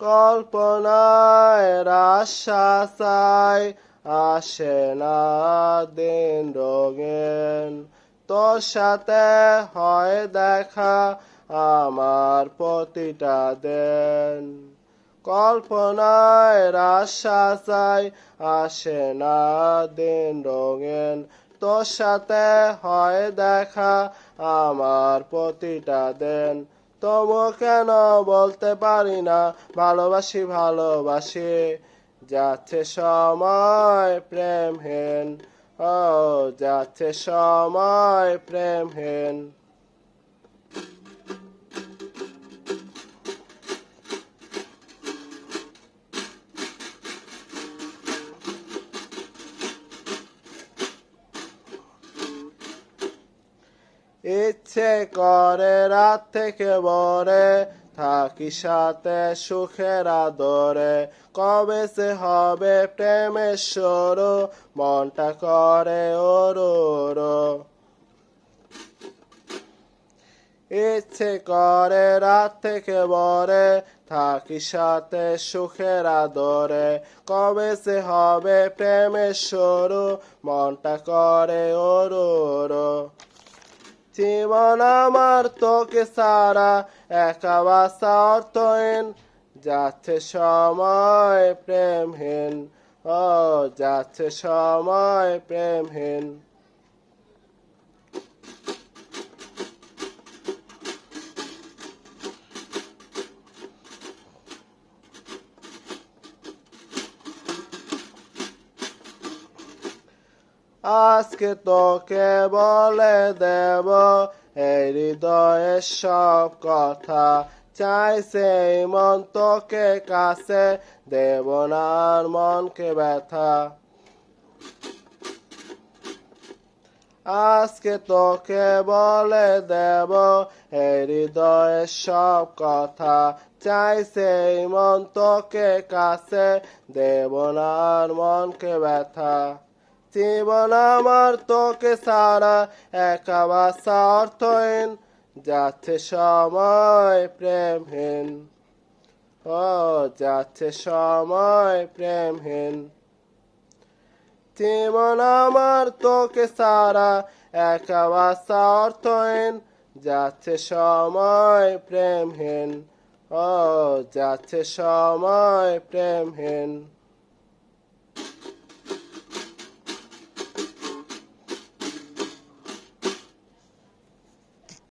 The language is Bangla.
কল্পনায় রাশাসায় আসে না দিন রঙেন। তোর সাথে হয় দেখা আমার প্রতিটা দেন। কল্পনায় রাশাসায় আসে না দিন রঙেন। তোর সাথে হয় দেখা আমার প্রতিটা দিন। তবু কেন বলতে পারি না? ভালোবাসি ভালোবাসি যাচ্ছে সময় প্রেমহীন। ও যাচ্ছে সময় প্রেমহীন। ইচ্ছে করে রাত থেকে বরে থাকি সাথে সুখের আদরে কবে সে হবে প্রেমের সরো মনটা করে ওরো। ইচ্ছে করে রাত থেকে বরে থাকি সাথে সুখের আদরে কবে সে হবে প্রেমের সরু মনটা করে ওরো। জীবন আমার তোকে সারা একা বাসা অর্থহীন। যাচ্ছে সময় প্রেমহীন ও যাচ্ছে সময় প্রেমহীন। আজকে তোকে বলে দেব, এই হৃদয়ের সব কথা। চাই সেই মন তোকে কাছে, দেব না মনকে ব্যথা। আজকে তোকে বলে দেব, এই হৃদয়ের সব কথা। চাই সেই মন তোকে কাছে, দেব না মনকে ব্যথা। জীবন আমার তোকে সারা একা বাসা অর্থহীন যাচ্ছে সময় প্রেমহীন। ও, যাচ্ছে সময় প্রেমহীন। জীবন আমার তোকে সারা একা বাসা অর্থহীন যাচ্ছে সময় প্রেমহীন। ও, যাচ্ছে সময় প্রেমহীন।